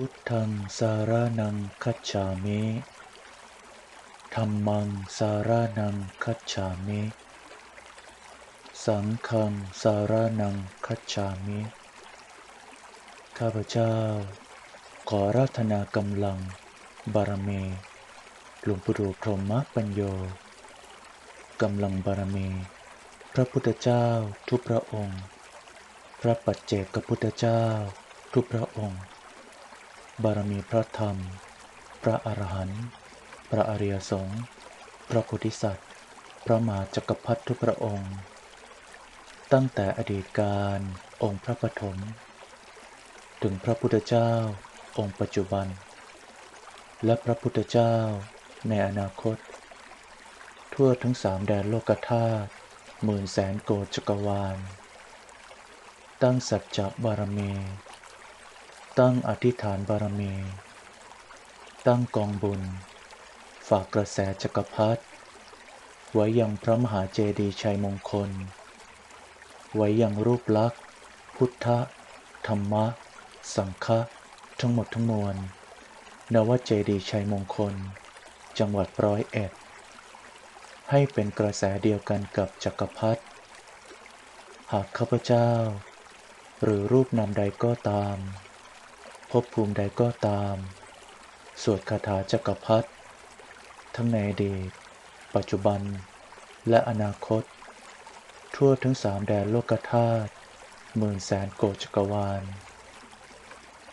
พุทธังสารนังคัจฉามิธัมมังสารนังคัจฉามิ สังฆังสารนังคัจฉามิ ข้าพเจ้า ขอรัตนากำลัง บารมี หลวงปู่ดูพรหมปัญโยกำลังบารมี พระพุทธเจ้าทุกพระองค์ พระปัจเจกพุทธเจ้าทุกพระองค์ บารมีพระธรรม พระอรหันต์ พระอริยสงฆ์ พระโพธิสัตว์ พระมหาจักรพรรดิทุกพระองค์ ตั้งแต่อดีตการองค์พระปฐม ถึงพระพุทธเจ้าองค์ปัจจุบัน และพระพุทธเจ้าในอนาคต ทั่วทั้งสามแดนโลกธาตุหมื่นแสนโกจักรวาล ตั้งสัจจะบารมี ตั้งอธิษฐานบารมี ตั้งกองบุญ ฝากกระแสจักรพรรดิไว้ยังพระมหาเจดีย์ชัยมงคล ไว้ยังรูปลักษณ์ พุทธ ธรรมะ สังฆะทั้งหมดทั้งมวลนวเจดีย์ชัยมงคล จังหวัดร้อยเอ็ด ให้เป็นกระแสเดียวกันกับจักรพรรดิหากข้าพเจ้า หรือรูปนามใดก็ตาม ภพภูมิใดก็ตาม สวดคาถาจักรพรรดิทั้งในอดีต ปัจจุบัน และอนาคต ทั่วทั้งสามแดนโลกธาตุหมื่นแสนโกจักรวาล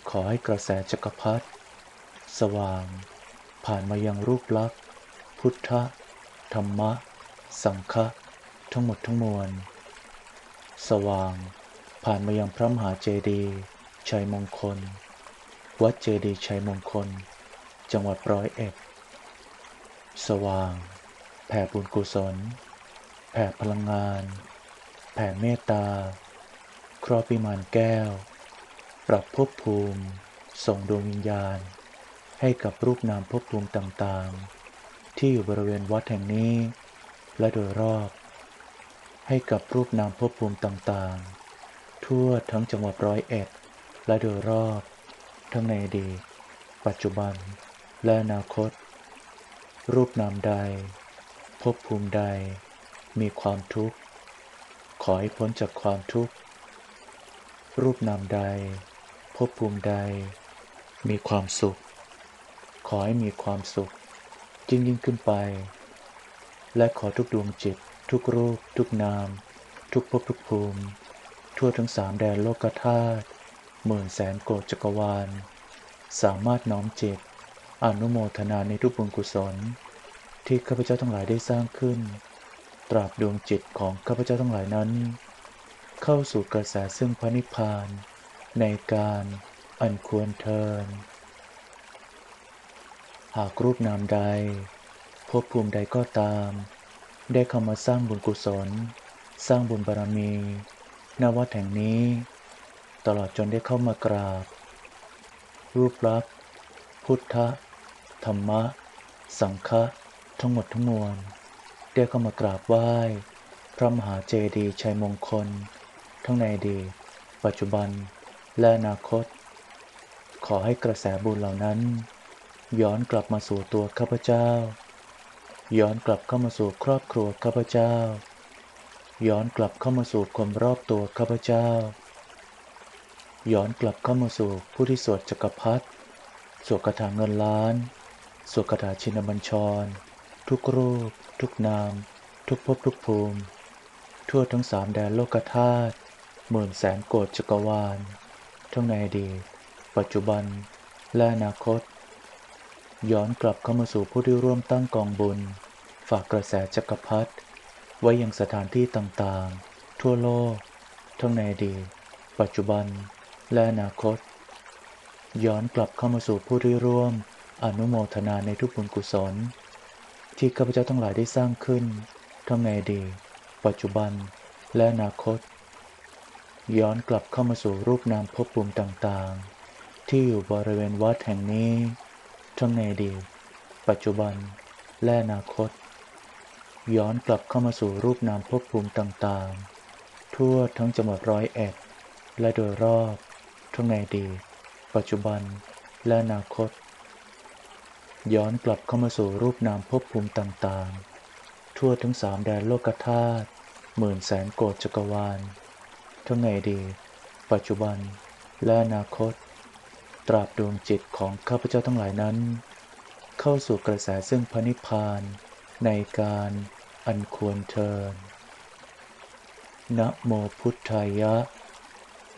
ขอให้กระแสจักรพรรดิสว่าง ผ่านมายังรูปลักษณ์ พุทธธรรมะ สังฆะทั้งหมดทั้งมวล สว่าง ผ่านมายังพระมหาเจดีย์ชัยมงคล วัดเจดีย์ชัยมงคล จังหวัดร้อยเอ็ด สว่าง แผ่บุญกุศล แผ่พลังงาน แผ่เมตตา ครอบวิมานแก้ว ปรับภพภูมิ ส่งดวงวิญญาณ ให้กับรูปนามภพภูมิต่างๆ ที่อยู่บริเวณวัดแห่งนี้ และโดยรอบ ให้กับรูปนามภพภูมิต่างๆ ทั่วทั้งจังหวัดร้อยเอ็ด และโดยรอบ ทั้งในอดีต ปัจจุบัน และอนาคต รูปนามใด ภพภูมิใด มีความทุกข์ ขอให้พ้นจากความทุกข์ รูปนามใด ภพภูมิใด มีความสุข ขอให้มีความสุขยิ่งยิ่งขึ้นไป และขอทุกดวงจิต ทุกรูป ทุกนาม ทุกภพทุกภูมิ ทั่วทั้งสามแดนโลกธาตุ หมื่นแสนโกฏจักรวาล สามารถน้อมจิต อนุโมทนาในทุกบุญกุศล ที่ข้าพเจ้าทั้งหลายได้สร้างขึ้น ตราบดวงจิตของข้าพเจ้าทั้งหลายนั้น เข้าสู่กระแสซึ่งพระนิพพาน ในการอันควรเทินหากรูปนามใดภพภูมิใดก็ตาม ได้เข้ามาสร้างบุญกุศล สร้างบุญบารมีณวัดแห่งนี้ ตลอดจนได้เข้ามากราบ รูปลักษณ์พุทธธรรมะ สังฆะทั้งหมดทั้งมวลได้เข้ามากราบไหว้ พระมหาเจดีย์ชัยมงคล ทั้งในอดีตปัจจุบันและอนาคต ขอให้กระแสบุญเหล่านั้น ย้อนกลับมาสู่ตัวข้าพเจ้า ย้อนกลับเข้ามาสู่ครอบครัวข้าพเจ้า ย้อนกลับเข้ามาสู่คนรอบตัวข้าพเจ้า ย้อนกลับเข้ามาสู่ผู้ที่สวดจักรพรรดิสวดคาถาเงินล้าน สวดคาถาชินบัญชร ทุกรูป ทุกนาม ทุกภพทุกภูมิ ทั่วทั้งสามแดนโลกธาตุหมื่นแสนโกฏจักรวาล ทั้งในอดีตปัจจุบัน และอนาคต ย้อนกลับเข้ามาสู่ผู้ที่ร่วมตั้งกองบุญ ฝากกระแสจักรพรรดิไว้ยังสถานที่ต่างๆ ทั่วโลก ทั้งในอดีตปัจจุบัน และอนาคต ย้อนกลับเข้ามาสู่ผู้ที่ร่วม อนุโมทนาในทุกบุญกุศล ที่ข้าพเจ้าทั้งหลายได้สร้างขึ้นทั้งในอดีตปัจจุบัน และอนาคต ย้อนกลับเข้ามาสู่รูปนามภพภูมิต่างๆ ที่อยู่บริเวณวัดแห่งนี้ทั้งในอดีตปัจจุบัน และอนาคต ย้อนกลับเข้ามาสู่รูปนามภพภูมิต่างๆ ทั่วทั้งจังหวัดร้อยเอ็ดและโดยรอบ ทั้งในอดีตปัจจุบันและอนาคต ย้อนกลับเข้ามาสู่รูปนามภพภูมิต่างๆ ทั่วทั้งสามแดนโลกธาตุหมื่นแสนโกฏจักรวาล ทั้งในอดีตปัจจุบันและอนาคต ตราบดวงจิตของข้าพเจ้าทั้งหลายนั้น เข้าสู่กระแสซึ่งพระนิพพาน ในการอันควรเทินนะโมพุทธายะ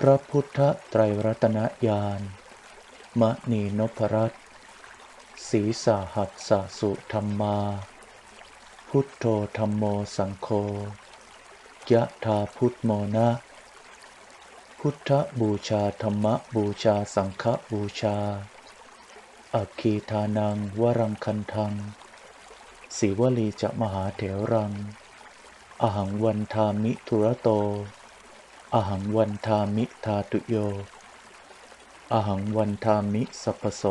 พระพุทธไตรรัตนญาณมณีนพรัตศีสาหัสสะสุธรรมา พุทโธธรรมโมสังโฆยะธาพุทโมนะ พุทธบูชาธรรมบูชาสังฆบูชาอัคคีทานังวรังคันทังสีวลีจะมหาเถรัง อหังวันทามิทุระโต อหังวันทามิทาตุโย อหังวันทามิสัพโส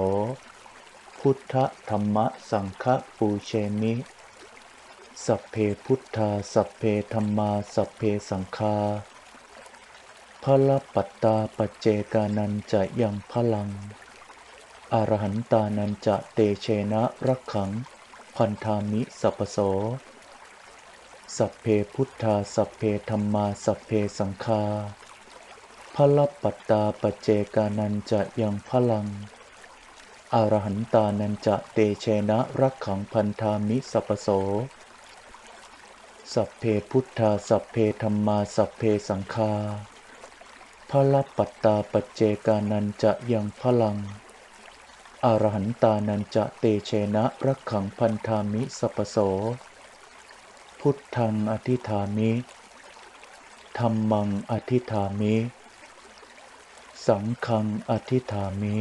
พุทธธรรมสังฆปูเชมิ สัพเพพุทธาสัพเพธรรมาสัพเพสังฆาพลปัตตาปเจกานันจะยังพลัง อรหันตานันจะเตเชนะรักขัง พันธามิสัพโส สัพเพพุทธาสัพเพธรรมาสัพเพสังฆาพลปัตตาปเจกานันจะยังพลัง อรหันตานันจะเตเชนะรักขังพันธามิสัพโส สัพเพพุทธาสัพเพธรรมาสัพเพสังฆาพลปัตตาปเจกานันจะยังพลัง อรหันตานันจะเตเชนะรักขังพันธามิสัพโส พุทธังอธิฐามิธรรมังอธิฐามิ สังฆังอธิฐามิ